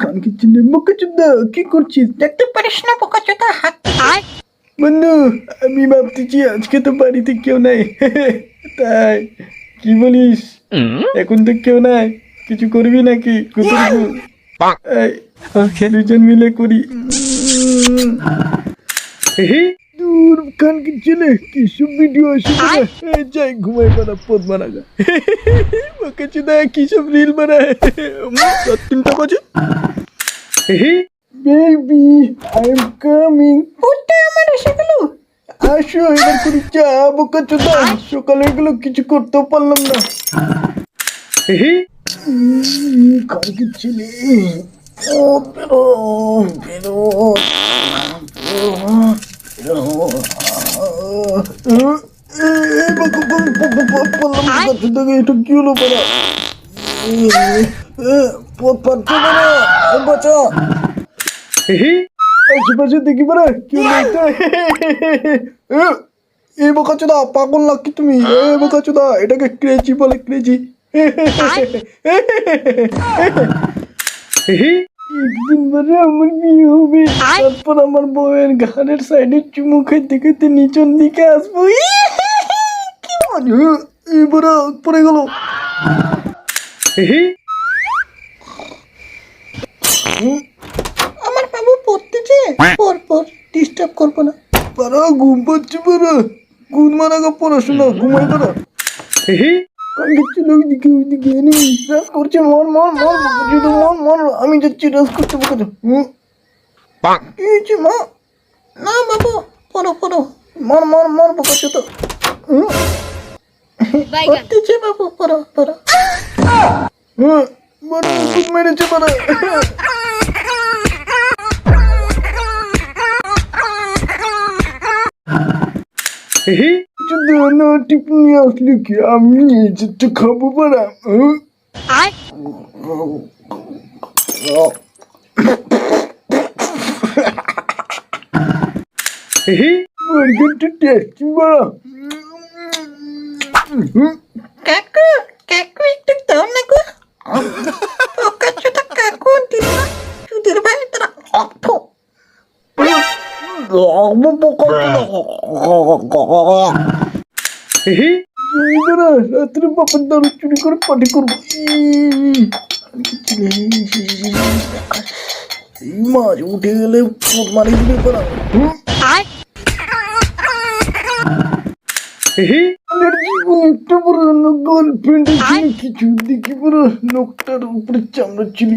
কানকে চিনে মুখে চুদ্দা কি করছিস? দেখতে পারিস না বোকা চোদা হাত বন্ধু আমি ভাবতেছি আজকে তো বাড়িতে কেউ নাই। তাই কি বলিস? এখন তো কেউ নাই। কিছু করবি নাকি? দুজন মিলে করি। দূর কানকে ছেলে? কি সব ভিডিও আসে যাই ঘুমাই বানা পদ বানাগা ওকে চুদা কি সব রিল বানায়? তিনটা বাজে। বেবি আই এম কামিং উঠতে আমার এসে গেল। আসো এবার করি চা বোকা চোদা। সকালে এগুলো কিছু করতেও পারলাম না। কালকে ছেলে? ও। পাগল নাকি তুমি এটাকে ক্রেজি বলে ক্রেজি আমার তারপর আমার বউয়ের ঘাড়ের সাইডে চুমু খাইতে খাইতে নিচন দিকে আসব এবারে পড়ে গেল আমার বাবু পড়তেছে পর পর ডিস্টার্ব করব না পারা ঘুম পাচ্ছে পারা ঘুম মারা পড়াশোনা ঘুমাই পারা করছে মর শুধু মর মর আমি যাচ্ছি রাস করতে মা না বাবু পড়ো পড়ো মর মর মর বকে তো পড়তেছে বাবু পড়ো পড়ো। হুম মর খুব মেরেছে পারা যদি অন্য টিপনি আসলে কি? আমি যেটা খাব পারা বার্গারটা টেস্টি বড় কাকু কাকু একটু দাও না গো। বোকা চোদা কাকু দিল চুদের ভাই তারা অর্থ রাত্রে বাপের দারু চুরি করে পার্টি করব মাছ উঠে গেলে মারি দিলে পারা আমার জীবন একটা বড় গার্লফ্রেন্ড ছিল কিছু দেখি বড় লোকটার উপরে চামড়া ছিল।